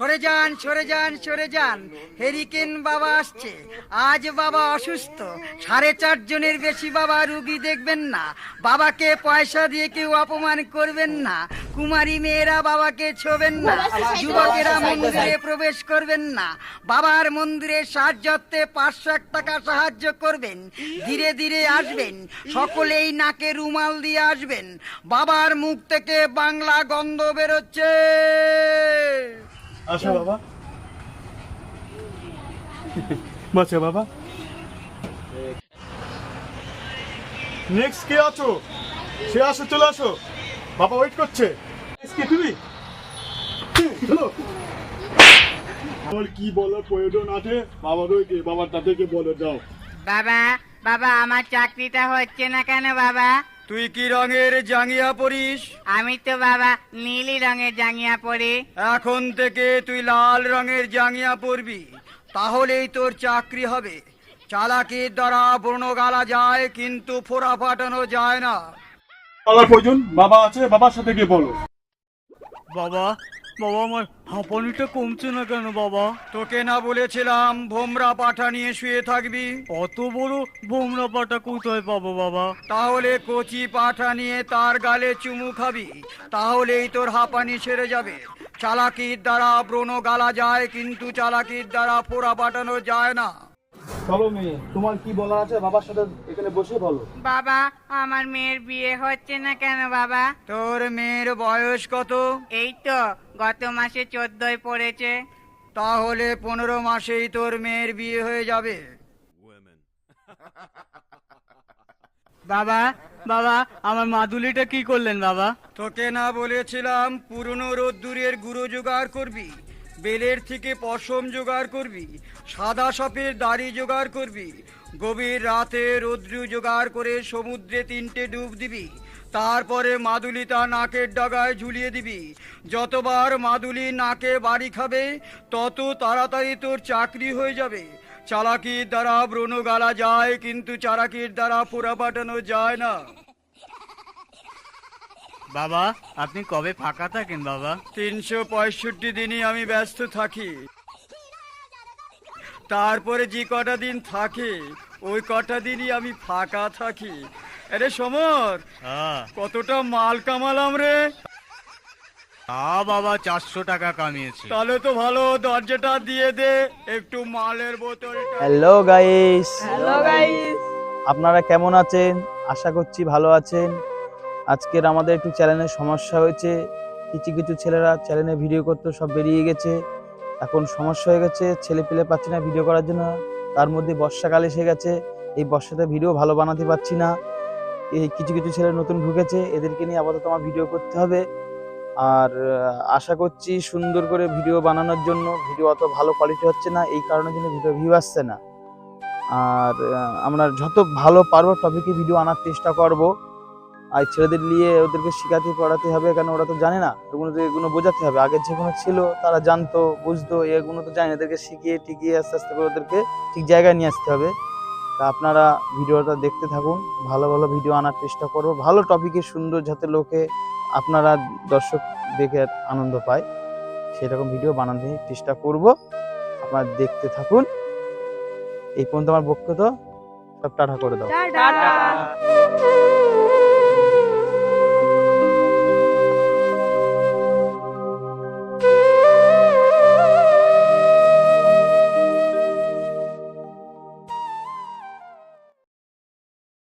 সরে যান সরে যান সরে যান। হেরিকেন বাবা আসছে। আজ বাবা অসুস্থ। সাড়ে চারজনের বেশি বাবা রুগী দেখবেন না। বাবাকে পয়সা দিয়ে কেউ অপমান করবেন না। কুমারী মেয়েরা বাবাকে ছোবেন না। যুবকেরা মন্দিরে প্রবেশ করবেন না। বাবার মন্দিরে সাহায্যতে পাঁচশো এক টাকা সাহায্য করবেন। ধীরে ধীরে আসবেন। সকলেই নাকে রুমাল দিয়ে আসবেন। বাবার মুখ থেকে বাংলা গন্ধ বেরোচ্ছে। আসো বাবা। বাচ্চা বাবা। নেক্সট কে আছো? সে আসো, চলে আসো। বাবা ওয়েট করছে। কে, তুমি? কি প্রয়োজন আছে? বাবার বাবা বাবা, আমার চাকরিটা হচ্ছে না কেন, বাবা? তুই কি রঙের জাঙ্গিয়া পরিস? আমি তো বাবা নীলি রঙের জাঙ্গিয়া পরি। এখন থেকে তুই লাল রঙের জাঙ্গিয়া পরবি তাহলেই তোর চাকরি হবে। চালাকির দ্বারা ব্রণ গালা যায় কিন্তু ফোড়া ফাটানো যায় না। বলার প্রয়োজন? বাবা আছে? বাবার সাথে গিয়ে বলো। বাবা বাবা আমার হাঁপানিটা কমছে না কেন বাবা? তোকে না বলেছিলাম ভোমরা পাঠা নিয়ে শুয়ে থাকবি। অত বড় বোমরা পাটা কোথায় পাবো বাবা? তাহলে কচি পাঠা নিয়ে তার গালে চুমু খাবি তাহলেই তোর হাঁপানি সেরে যাবে। চালাকির দ্বারা ব্রণ গালা যায় কিন্তু চালাকির দ্বারা ফোড়া পাঠানো যায় না। চলো মেয়ে। তোমার কি বলার আছে? বাবার সাথে এখানে বসে বলো। বাবা আমার মেয়ের বিয়ে হচ্ছে না কেন বাবা? তোর মেয়ের বয়স কত? এই তো গত মাসে চোদ্দই পড়েছে। তাহলে পনেরো মাসেই তোর মেয়ের বিয়ে হয়ে যাবে। বাবা বাবা আমার মাদুলিটা কি করলেন বাবা? তোকে না বলেছিলাম পুরনো রোদ্দুরের গুঁড়ো জোগাড় করবি? বেলের থেকে পশম জোগাড় করবি, সাদা সাপের দাড়ি জোগাড় করবি, গভীর রাতে রৌদ্রু জোগাড় করে সমুদ্রে তিনটে ডুব দিবি, তারপরে মাদুলিটা নাকের ডগায় ঝুলিয়ে দিবি। যতবার মাদুলি নাকে বাড়ি খাবে, তত তাড়াতাড়ি তোর চাকরি হয়ে যাবে। চালাকির দ্বারা ব্রণ গালা যায়, কিন্তু চালাকির দ্বারা পোড়া পাঠানো যায় না। বাবা আপনি কবে ফাঁকা থাকেন বাবা? তিনশো পঁয়ষট্টি দিনই আমি ব্যস্ত থাকি। তারপরে যে কটা দিন থাকে ওই কটা দিনই আমি ফাঁকা থাকি। আরে সমর হ্যাঁ। কতটা মাল কামালাম রে। তা বাবা চারশো টাকা কামিয়েছে। তাহলে তো ভালো দরজাটা দিয়ে দে একটু মালের বোতলটা। হ্যালো গাইস হ্যালো গাইস আপনারা কেমন আছেন? আশা করছি ভালো আছেন। আজকের আমাদের একটু চ্যানেলের সমস্যা হয়েছে। কিছু কিছু ছেলেরা চ্যানেলে ভিডিও করতে, সব বেরিয়ে গেছে। এখন সমস্যা হয়ে গেছে, ছেলে পেলে পাচ্ছি না ভিডিও করার জন্য। তার মধ্যে বর্ষাকাল এসে গেছে। এই বর্ষাতে ভিডিও ভালো বানাতে পারছি না। এই কিছু কিছু ছেলে নতুন ঢুকেছে, এদেরকে নিয়ে আপাতত আমার ভিডিও করতে হবে। আর আশা করছি সুন্দর করে ভিডিও বানানোর জন্য ভিডিও অত ভালো কোয়ালিটি হচ্ছে না, এই কারণের জন্য ভিডিও ভিউ আসছে না। আর আমরা যত ভালো পারব টপিকে ভিডিও আনার চেষ্টা করব। আর ছেলেদের নিয়ে ওদেরকে শেখাতে পড়াতে হবে, কেন ওরা তো জানে না? এগুলো তো এগুলো বোঝাতে হবে। আগে যেগুলো ছিল, তারা জানতো, বুঝতো, এগুলো তো জানে এদেরকে শিখিয়ে, টিকিয়ে আস্তে আস্তে করে ওদেরকে ঠিক জায়গায় নিয়ে আসতে হবে। তা আপনারা ভিডিওটা দেখতে থাকুন, ভালো ভালো ভিডিও আনার চেষ্টা করব। ভালো টপিকে সুন্দর যাতে লোকে আপনারা দর্শক দেখে আনন্দ পায়, সেরকম ভিডিও বানাতে চেষ্টা করব। আপনারা দেখতে থাকুন। এই পর্যন্ত আমার বক্তব্য, সব টাটা করে দাও।